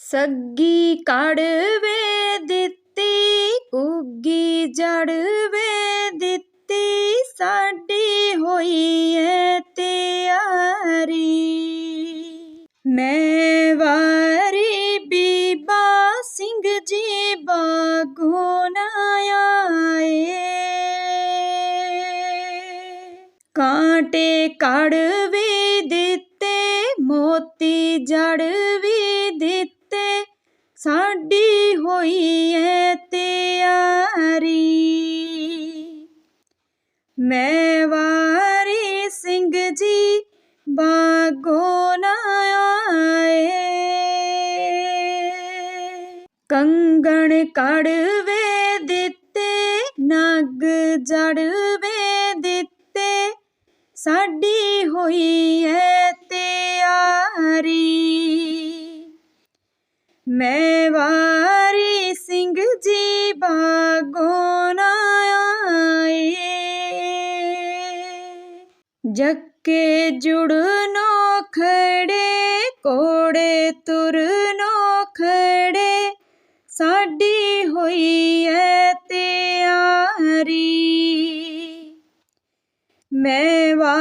ਸੱਗੀ ਕੜਵੇ ਦਿੱਤੀ, ਉੱਗੀ ਜੜਵੇ ਦਿੱਤੀ, ਸਾਡੀ ਹੋਈ ਏ ਤਿਆਰੀ। ਮੈਂ ਵਾਰੀ ਬੀਬਾ ਸਿੰਘ ਜੀ ਬਾਗੋਂ ਨਾ ਆਏ। ਕਾਂਟੇ ਕੜ ਵੀ ਦਿੱਤੇ, ਮੋਤੀ ਜੜ ਵੀ ਦਿੱਤੇ। ਸਾਡੀ ਹੋਈ ਐ ਤਿਆਰੀ। ਮੈਂ ਵਾਰੀ ਸਿੰਘ ਜੀ ਬਾਗੋ ਨਾ ਆਏ। ਕੰਗਣ ਕੜਵੇ ਦਿੱਤੇ, ਨਗ ਜੜਵੇ ਦਿੱਤੇ। ਸਾਡੀ ਹੋਈ ਐ ਮੈਂ ਵਾਰੀ ਸਿੰਘ ਜੀ ਬਾਗੋਂ ਨਾ ਆਏ। ਜੱਕੇ ਜੁੜਨੋ ਖੜੇ, ਕੋੜੇ ਤੁਰਨੋ ਖੜੇ। ਸਾਡੀ ਹੋਈ ਏ ਤਿਆਰੀ। ਮੈਂ ਵਾ